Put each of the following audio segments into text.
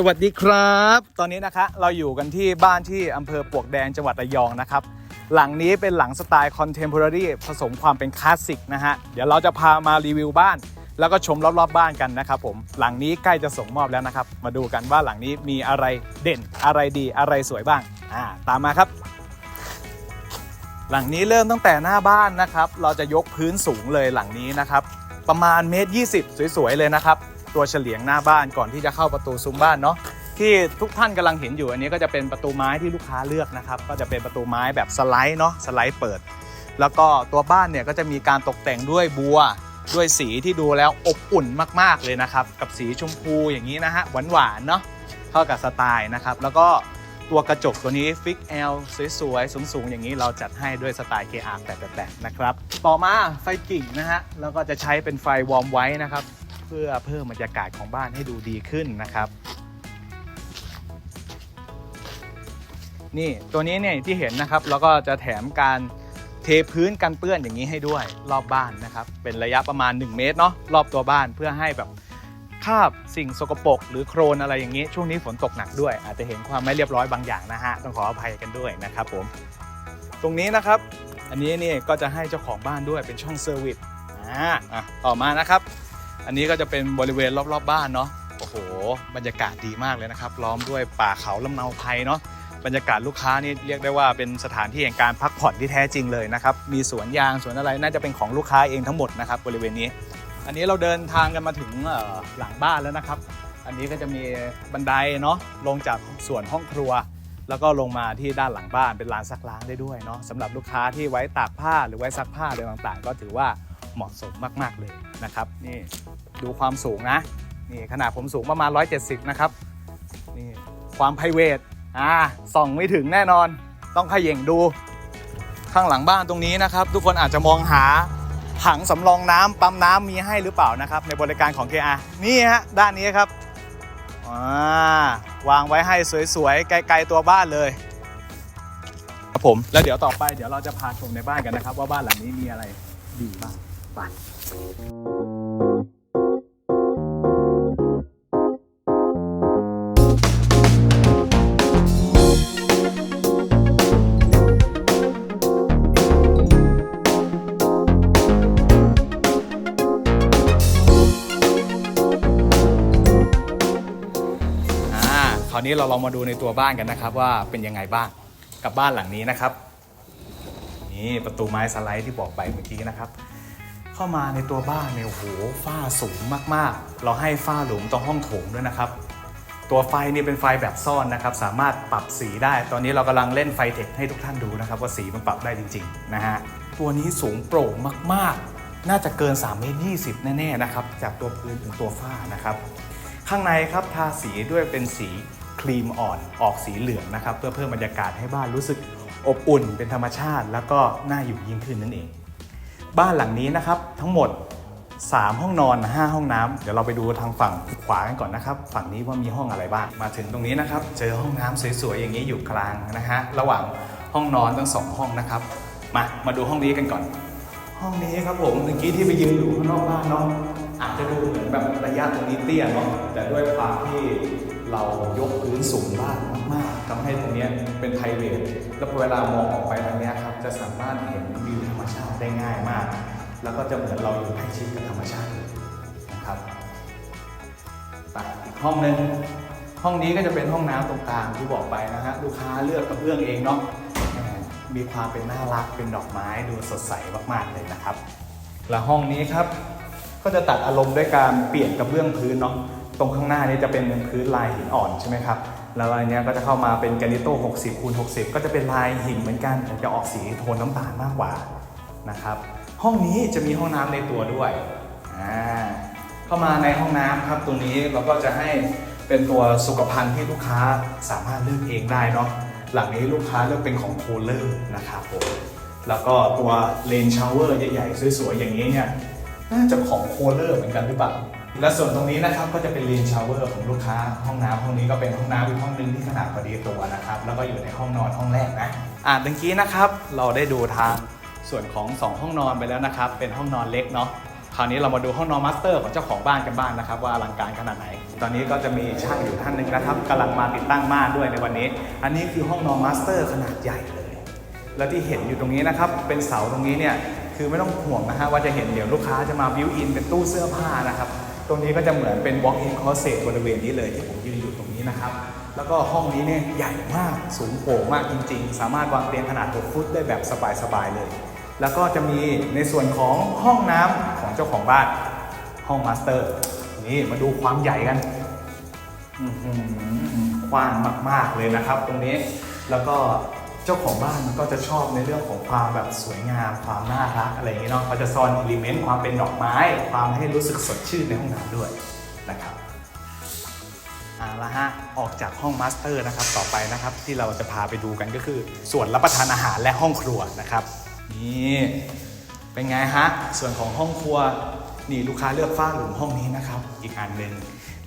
สวัสดีครับ ตอนนี้นะคะเราอยู่กันที่บ้านที่อำเภอปลวกแดงจังหวัดระยองนะครับ หลังนี้เป็นหลังสไตล์คอนเทมพอรารีผสมความเป็นคลาสสิกนะฮะ เดี๋ยวเราจะพามารีวิวบ้าน แล้วก็ชมรอบๆบบ้านกันนะครับผม หลังนี้ใกล้จะส่งมอบแล้วนะครับ มาดูกันว่าหลังนี้มีอะไรเด่นอะไรดีอะไรสวยบ้าง อ่า ตามมาครับ หลังนี้เริ่มตั้งแต่หน้าบ้านนะครับ เราจะยกพื้นสูงเลยหลังนี้นะครับ ประมาณเมตรยีสวยๆเลยนะครับ ตัวเฉลียงหน้าบ้านก่อนที่จะเข้าประตูซุ้มบ้านเนาะที่ทุกท่านกำลังเห็นอยู่อันนี้ก็จะเป็นประตูไม้ที่ลูกค้าเลือกนะครับ ก็จะเป็นประตูไม้แบบสไลด์เนาะสไลด์เปิด แล้วก็ตัวบ้านเนี่ยก็จะมีการตกแต่งด้วยบัวด้วยสีที่ดูแล้วอบอุ่นมากๆเลยนะครับ กับสีชมพูอย่างนี้นะฮะหวานๆเนาะเข้ากับสไตล์นะครับ แล้วก็ตัวกระจกตัวนี้ฟิกแอลสวยๆ สูงๆ อย่างนี้เราจัดให้ด้วยสไตล์ KR 888 นะครับ ต่อมาไฟกิ่งนะฮะ แล้วก็จะใช้เป็นไฟวอร์มไว้นะครับ เพื่อเพิ่มบรรยากาศของบ้านให้ดูดีขึ้นนะครับ นี่ตัวนี้เนี่ยที่เห็นนะครับแล้วก็จะแถมการเทพื้นกันเปื้อนอย่างนี้ให้ด้วยรอบบ้านนะครับ เป็นระยะประมาณ 1 เมตรเนาะรอบตัวบ้านเพื่อให้แบบคราบสิ่งสกปรกหรือโครนอะไรอย่างนี้ ช่วงนี้ฝนตกหนักด้วย อาจจะเห็นความไม่เรียบร้อยบางอย่างนะฮะต้องขออภัยกันด้วยนะครับผมตรงนี้นะครับ อันนี้เนี่ยก็จะให้เจ้าของบ้านด้วยเป็นช่องเซอร์วิสอ่าอะต่อมานะครับ อันนี้ก็จะเป็นบริเวณรอบๆบบ้านเนาะโอ้โห บรรยากาศดีมากเลยนะครับ ล้อมด้วยป่าเขาลำเนาไพรเนาะบรรยากาศลูกค้านี่เรียกได้ว่าเป็นสถานที่แห่งการพักผ่อนที่แท้จริงเลยนะครับ มีสวนยางสวนอะไรน่าจะเป็นของลูกค้าเองทั้งหมดนะครับบริเวณนี้ อันนี้เราเดินทางกันมาถึงหลังบ้านแล้วนะครับ อันนี้ก็จะมีบันไดเนาะลงจากส่วนห้องครัว แล้วก็ลงมาที่ด้านหลังบ้านเป็นลานซักล้างได้ด้วยเนาะสำหรับลูกค้าที่ไว้ตากผ้าหรือไว้ซักผ้าอะไรต่างๆ ก็ถือว่า เหมาะสมมาก ๆ เลยนะครับนี่ดูความสูงนะนี่ขนาดผมสูงประมาณ 170 นะครับนี่ความไพรเวทอ่าส่องไม่ถึงแน่นอน ต้องขย่งดูข้างหลังบ้านตรงนี้นะครับ ทุกคนอาจจะมองหาถังสำรองน้ำปั๊มน้ำมีให้หรือเปล่านะครับ ในบริการของ KR นี่ฮะด้านนี้ครับอ่าวางไว้ให้สวยๆ ไกลๆตัวบ้านเลย ครับผม แล้วเดี๋ยวต่อไปเดี๋ยวเราจะพาชมในบ้านกันนะครับ ว่าบ้านหลังนี้มีอะไรดีบ้าง ไปอ่าคราวนี้เราลองมาดูในตัวบ้านกันนะครับ ว่าเป็นยังไงบ้างกับบ้านหลังนี้นะครับ นี่ประตูไม้สไลด์ที่บอกไปเมื่อกี้นะครับ เข้ามาในตัวบ้านเนี่ยโอ้โหฝ้าสูงมากๆ เราให้ฝ้าหลุมตรงห้องโถงด้วยนะครับตัวไฟนี่เป็นไฟแบบซ่อนนะครับ สามารถปรับสีได้ ตอนนี้เรากำลังเล่นไฟเทคให้ทุกท่านดูนะครับว่าสีมันปรับได้จริงๆนะฮะตัวนี้สูงโปร่งมากๆ น่าจะเกิน3เมตร20 แน่ๆนะครับ จากตัวพื้นถึงตัวฝ้านะครับ ข้างในครับทาสีด้วยเป็นสีครีมอ่อนออกสีเหลืองนะครับ เพื่อเพิ่มบรรยากาศให้บ้านรู้สึกอบอุ่นเป็นธรรมชาติ แล้วก็น่าอยู่ยิ่งขึ้นนั่นเอง บ้านหลังนี้นะครับทั้งหมด 3 ห้องนอน 5 ห้องน้ำเดี๋ยวเราไปดูทางฝั่งขวากันก่อนนะครับ ฝั่งนี้ว่ามีห้องอะไรบ้าง มาถึงตรงนี้นะครับ เจอห้องน้ำสวยๆอย่างนี้อยู่กลางนะฮะระหว่างห้องนอนทั้งสองห้องนะครับ มามาดูห้องนี้กันก่อน ห้องนี้ครับผมเมื่อกี้ที่ไปยืนอยู่ข้างนอกบ้านเนาะอาจจะดูเหมือนแบบระยะตรงนี้เตี้ยเนาะแต่ด้วยความที่เรายกพื้นสูงบ้าน มากทำให้ตรงนี้เป็นไพรเวทแล้วพอเวลามองออกไปทางนี้ครับจะสามารถเห็นวิวธรรมชาติได้ง่ายมาก แล้วก็จะเหมือนเราอยู่ใกล้ชิดกับธรรมชาตินะครับไปอีกห้องหนึ่งห้องนี้ก็จะเป็นห้องน้ำตรงกลางที่บอกไปนะฮะลูกค้าเลือกกระเบื้องเองเนาะมีความเป็นน่ารักเป็นดอกไม้ดูสดใสมากๆเลยนะครับ และห้องนี้ครับ ก็จะตัดอารมณ์ด้วยการเปลี่ยนกระเบื้องพื้นเนาะตรงข้างหน้านี้จะเป็นพื้นลายหินอ่อนใช่ไหมครับ แล้วอันนี้ก็จะเข้ามาเป็นแกรนิโต้60คูณ60 ก็จะเป็นลายหินเหมือนกันแต่จะออกสีโทนน้ำตาลมากกว่านะครับ ห้องนี้จะมีห้องน้ำในตัวด้วยเข้ามาในห้องน้ำครับตรงนี้เราก็จะให้เป็นตัวสุขภัณฑ์ที่ลูกค้าสามารถเลือกเองได้เนาะหลังนี้ลูกค้าเลือกเป็นของโคลเลอร์นะครับผมแล้วก็ตัวเลนชาวเวอร์ใหญ่ๆ สวยๆ อย่างนี้เนี่ยน่าจะของโคลเลอร์เหมือนกันหรือเปล่า และส่วนตรงนี้นะครับก็จะเป็นเลนชาวเวอร์ของลูกค้าห้องน้ำห้องนี้ก็เป็นห้องน้ำอีกห้องนึงที่ขนาดพอดีตัวนะครับแล้วก็อยู่ในห้องนอนห้องแรกนะอ่าเมื่อกี้นะครับเราได้ดูทางส่วนของ 2 ห้องนอนไปแล้วนะครับ เป็นห้องนอนเล็กเนาะคราวนี้เรามาดูห้องนอนมาสเตอร์ของเจ้าของบ้านกันบ้างนะครับ ว่าอลังการขนาดไหน ตอนนี้ก็จะมีช่างอยู่ท่านหนึ่งนะครับกำลังมาติดตั้งม่านด้วยในวันนี้ อันนี้คือห้องนอนมาสเตอร์ขนาดใหญ่เลย แล้วที่เห็นอยู่ตรงนี้นะครับ เป็นเสาตรงนี้เนี่ยคือไม่ต้องห่วงนะฮะว่าจะเห็นเดี๋ยวลูกค้าจะมาบิวอินเป็นตู้เสื้อผ้านะครับ ตรงนี้ก็จะเหมือนเป็น walk-in closet บริเวณนี้เลยที่ผมยืนอยู่ตรงนี้นะครับ แล้วก็ห้องนี้เนี่ยใหญ่มากสูงโป่งมากจริง ๆ สามารถวางเตียงขนาด 6 ฟุตได้แบบสบายๆเลย แล้วก็จะมีในส่วนของห้องน้ำของเจ้าของบ้านห้องมาสเตอร์นี่มาดูความใหญ่กันอื้อหือกว้างมาก ๆเลยนะครับ ตรงนี้แล้วก็ เจ้าของบ้านก็จะชอบในเรื่องของความแบบสวยงาม ความน่ารักอะไรอย่างนี้เนาะเขาจะซ่อนอิเลเมนต์ความเป็นดอกไม้ ความให้รู้สึกสดชื่นในห้องน้ำด้วยนะครับเอาละฮะออกจากห้องมาสเตอร์นะครับต่อไปนะครับที่เราจะพาไปดูกันก็คือ ส่วนรับประทานอาหารและห้องครัวนะครับนี่เป็นไงฮะส่วนของห้องครัวนี่ลูกค้าเลือกฝ้าหลุมห้องนี้นะครับ อีกอันหนึ่ง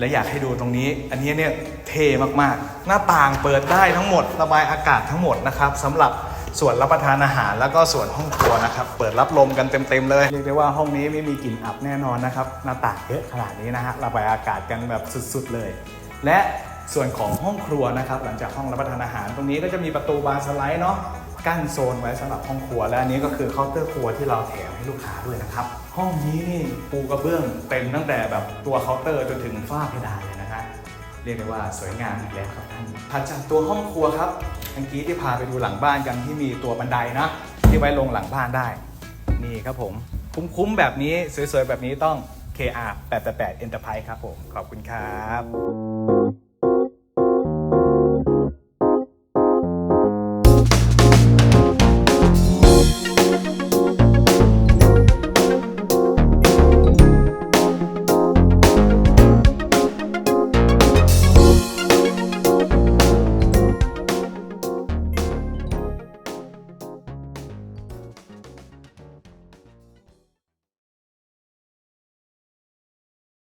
และอยากให้ดูตรงนี้ อันนี้เนี่ยเท่มากๆ หน้าต่างเปิดได้ทั้งหมด ระบายอากาศทั้งหมดนะครับสำหรับส่วนรับประทานอาหารแล้วก็ส่วนห้องครัวนะครับ เปิดรับลมกันเต็มๆเลยเรียกได้ว่าห้องนี้ไม่มีกลิ่นอับแน่นอนนะครับ หน้าต่างเยอะขนาดนี้นะฮะระบายอากาศกันแบบสุดๆเลย และส่วนของห้องครัวนะครับ หลังจากห้องรับประทานอาหาร ตรงนี้ก็จะมีประตูบานสไลด์เนาะกั้นโซนไว้สำหรับห้องครัว และอันนี้ก็คือเคาน์เตอร์ครัวที่เราแถมให้ลูกค้าด้วยนะครับ ห้องนี้นี่ปูกระเบื้องเต็มตั้งแต่แบบตัวเคาน์เตอร์จนถึงฝ้าเพดานเลยนะฮะเรียกได้ว่าสวยงามอีกแล้วครับท่านถัดจากตัวห้องครัวครับเมื่อกี้ที่พาไปดูหลังบ้านกันที่มีตัวบันไดนะ ที่ไว้ลงหลังบ้านได้ นี่ครับผม คุ้มๆแบบนี้สวยๆแบบนี้ต้อง KR 888 Enterprise ครับผม ขอบคุณครับ